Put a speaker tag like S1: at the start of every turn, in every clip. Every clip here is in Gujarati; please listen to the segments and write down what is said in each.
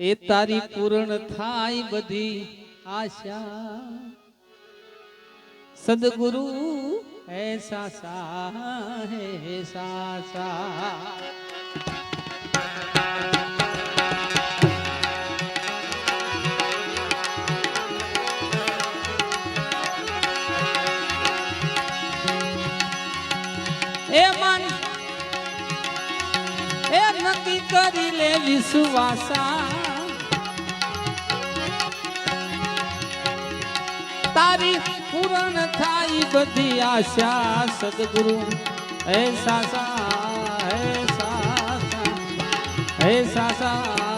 S1: એ તારી પૂર્ણ થાય બધી આશા. સદગુરુ એસા સા હે સા સા એ કરી લે વિશ્વાસા તારી પૂરણ થાય બધી આશા સદગુરુ હે સાસા હે સાસા હે સાસા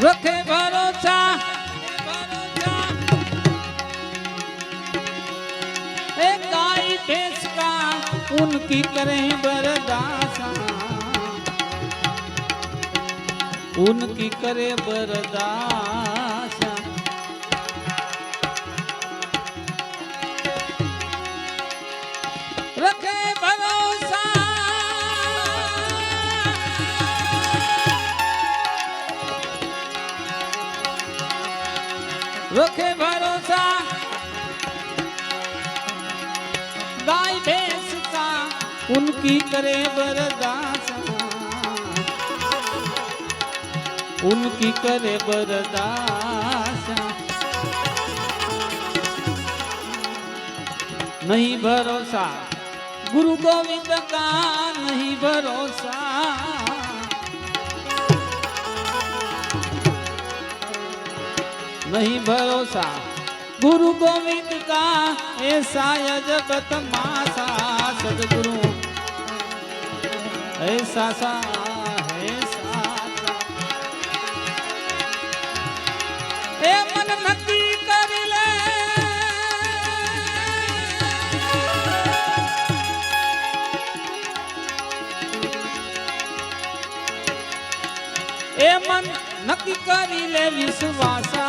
S1: રખે ભરોસા. એ ગાય ભેંસ કા ઉનકી કરે બરદાસા. ઉનકી કરે બરદાસા. भरोसा गाय भैंस का उनकी करे बरदासा उनकी करे बरदासा नहीं भरोसा, गुरु गोविंद का नहीं भरोसा। नहीं भरोसा। गुरु गोविंद का ऐसा जगत मासा, सदगुरु। ऐसा सा ऐसा ए मन मन નક્કી કરી લે વિશ્વાસા.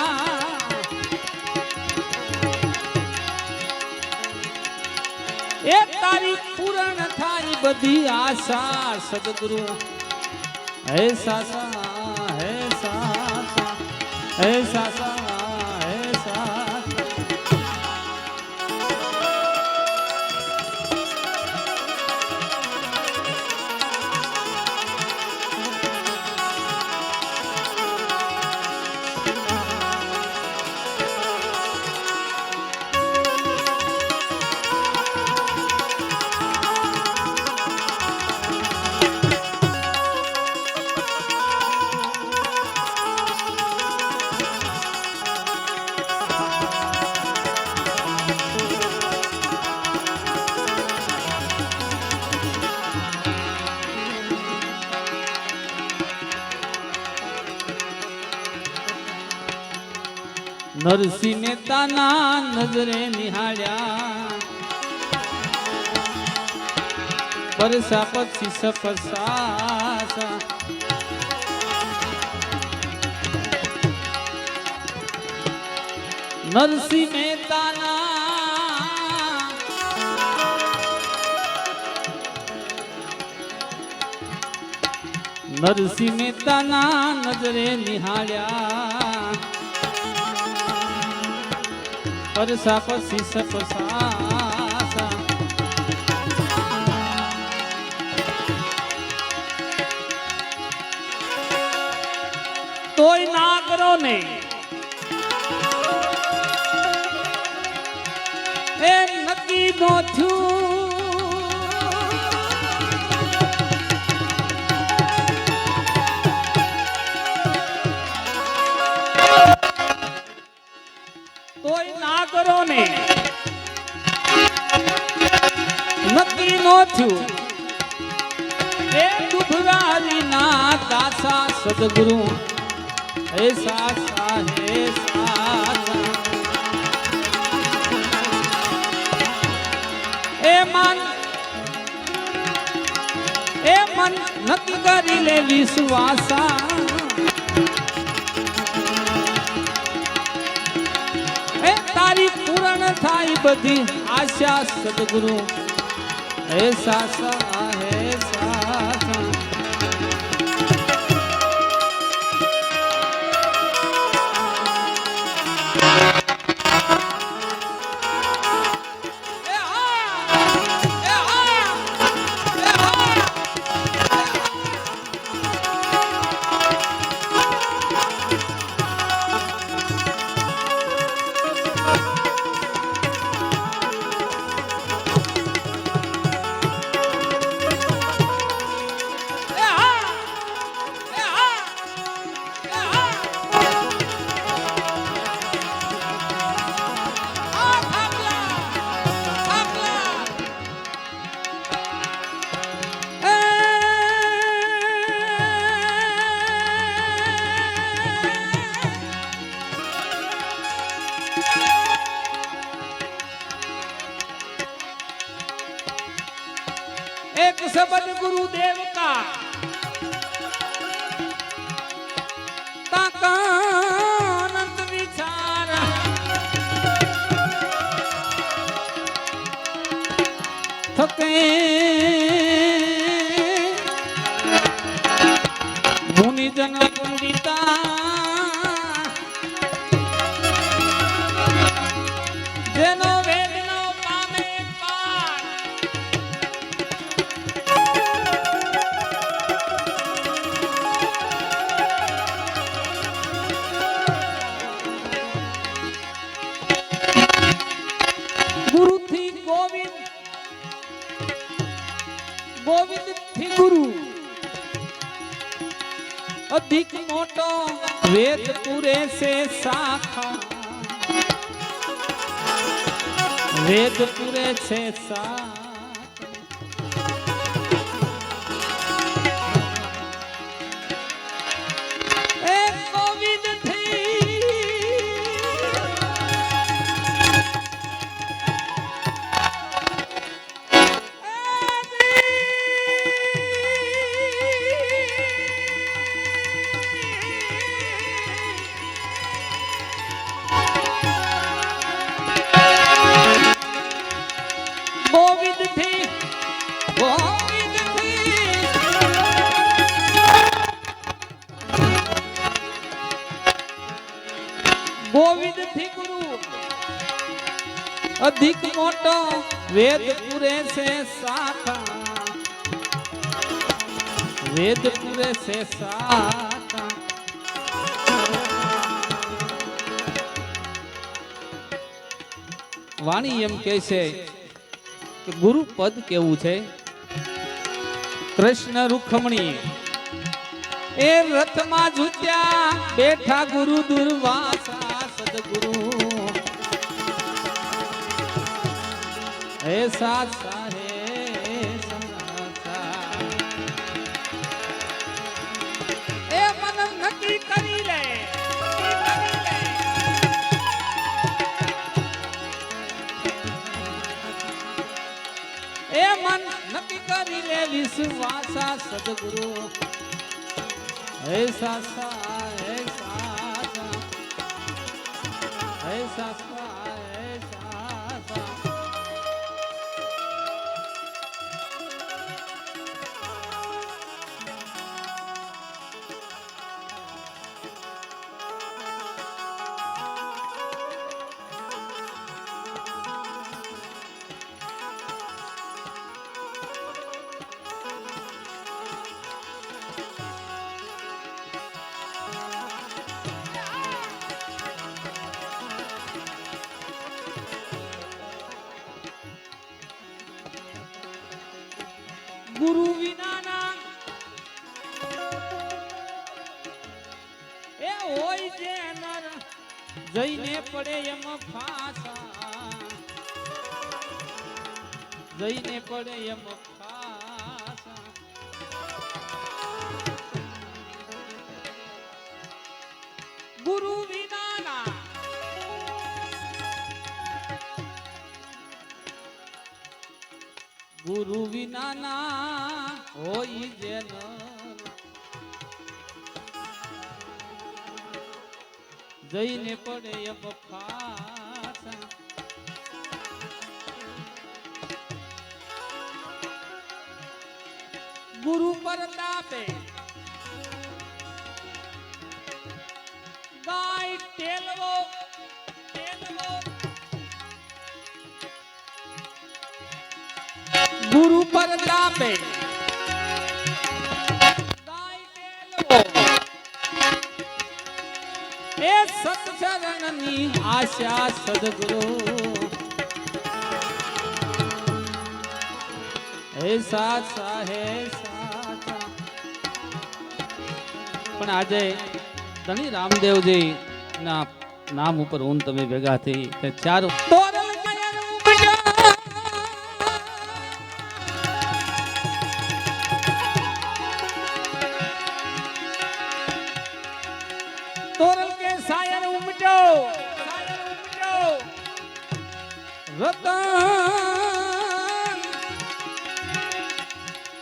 S1: એ તારી પૂરણ થાય બધી આશા, સદગુરુ. હે સાસા હે સાસા હે સાસા. નરસિંહ મહેતાના નજરે નિહાળ્યા પરસા પછી સપસાસા નરસિંહ મહેતાના નરસિંહ મહેતાના નજરે નિહાળ્યા પરસા પછી સપસાસા તોય ના કરો ને એ નક્કી નો થયું થયું એ દુભરાલી ના દાસા સદગુરુ. હે સાસા હે સાસા. એ મન એ મન નક્કી કરી લે વિશ્વાસા. એ તારી પૂરણ થાય બધી આશા સદગુરુ. હે પુરે છે વાણી એમ કહે છે કે ગુરુ પદ કેવું છે? કૃષ્ણ રૂખમણી, એ રથમાં જુત્યા, બેઠા ગુરુ દુર્વાસા સદગુરુ. હે સાસા લે વિશ્વાસા સદગુરુ. હે સાસા હે સાસા હે સાસા. ગુરુ વિનાના. એ હોય જે નર જઈને પડે એમ ફાસા. જઈને પડે એમ ગુરુ વિનાના હોય જેન. જઈને પડે એમ ફાસા. ગુરુ પરતાપે ગાય ટેલવો ટેલવો ગુરુ પરતાપે એ સત્સરણની આશા સદગુરુ. હે સાચા હે સાચા પણ આજે ધણી રામદેવજી ના નામ ઉપર ઊન તમે ભેગા થઈ ચાર રતન.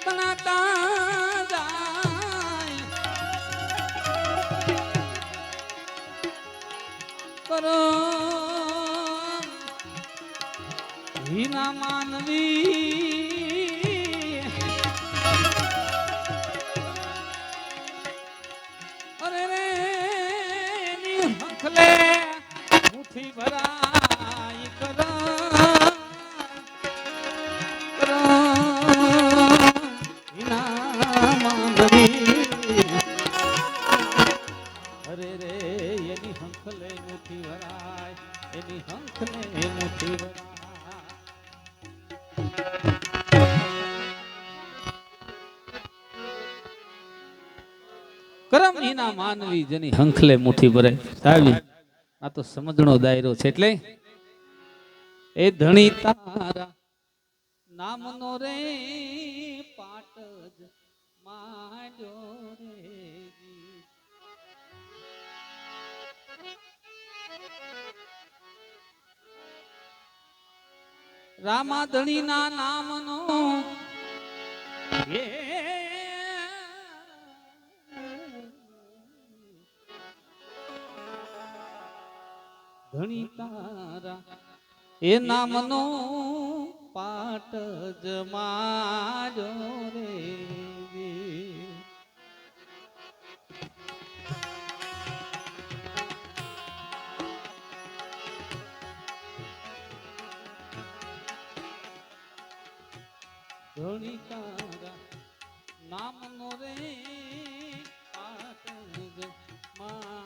S1: તનાતા જાય કરો. હિના માનવી. અરે રે ની હંખલે ભરાઈ માનવી જેની હંખલે મુઠ્ઠી ભરે સાહેબ આ તો સમજણો દાયરો છે એટલે એ ધણી તારા નામનો રે પાટ જ માંડ્યો રે જી. રામા ધણીના નામનો એ ધણી તારા એ નામનો પાટ જ માર્યો રે. ધણી તારા નામનો રે પાટ જ માર્યો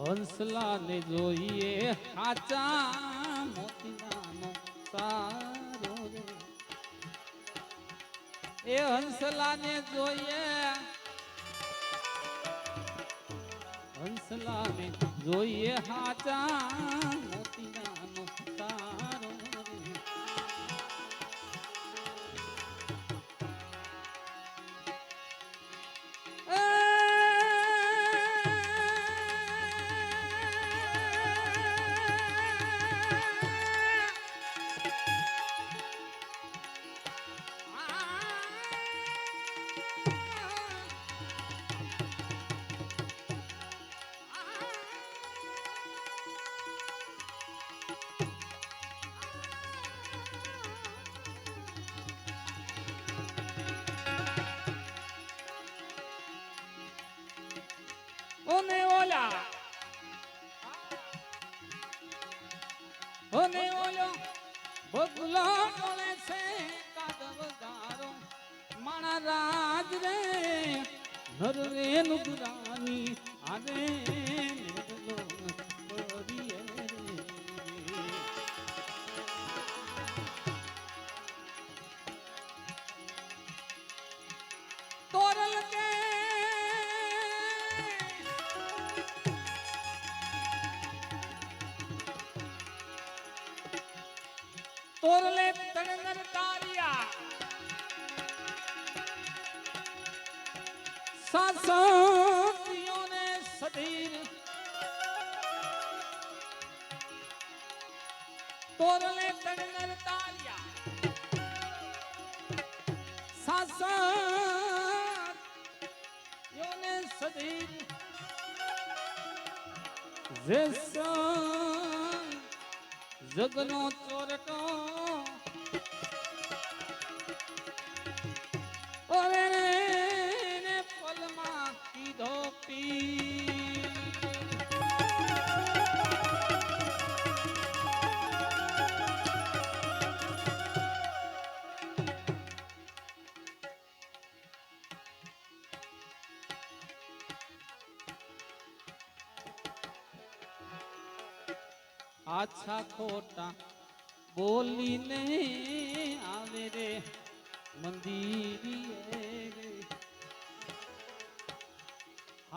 S1: હંસલાને જોઈએ કાચા મોતીનાનો સારો એ હંસલાને જોઈએ. હંસલાને જોઈએ હાચા મોતીનાનો નિર્ગલો કરીએ રે. તોરલ કે તોરલે તણનર તારિયા સાસોટીઓને સધીર તોરલે તણનર તારિયા સધીર જેસન જગનો આછા ખોટા બોલીને આવે રે મંદિરીએ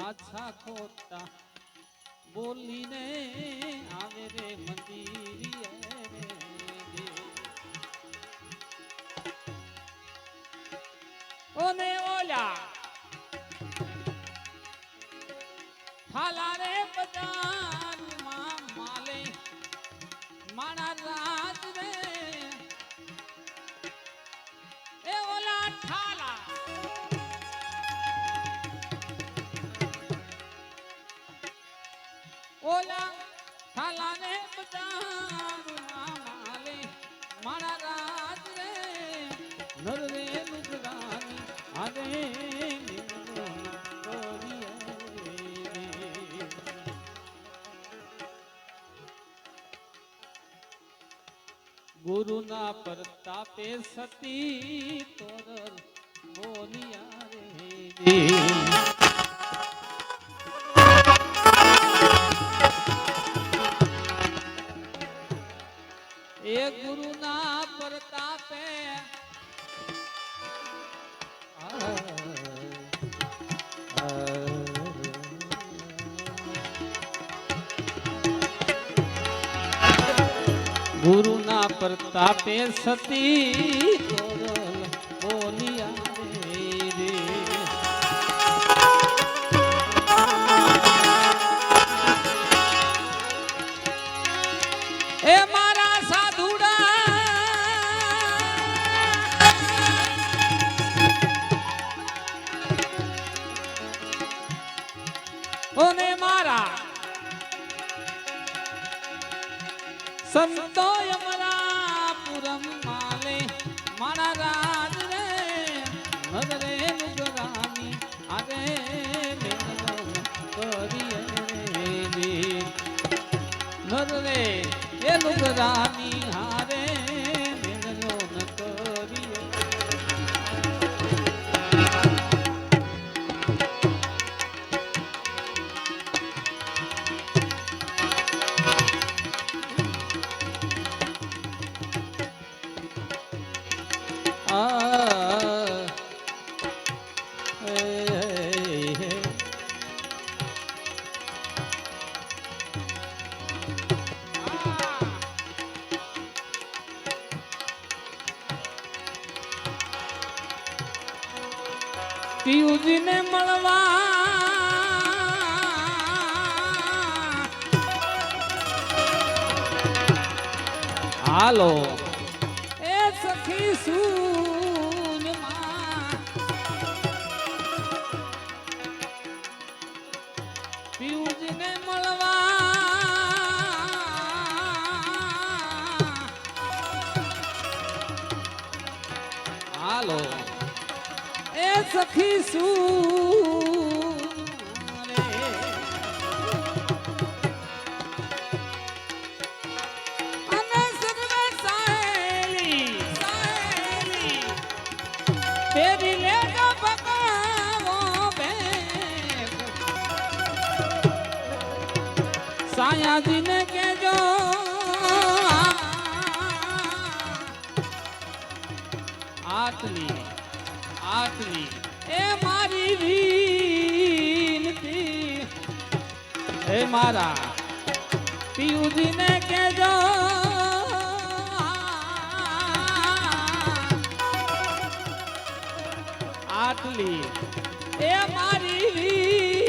S1: આછા ખોટા બોલીને આવે રે મંદિર ઓને ઓલા. ફાલા રે બજારમાં માલે. માણા રાજ રે ગુરુના પ્રતાપે સતી તોરલ બોલિયા રે એ ગુરુના પ્રતાપે સતી બોલિયા સંતો નર રે પિયુષને મળવા. હાલો. એ સખી શું આટલી આટલી એ મારી વિનતી. હે મારા પિયુજીને કેજો આટલી એ મારી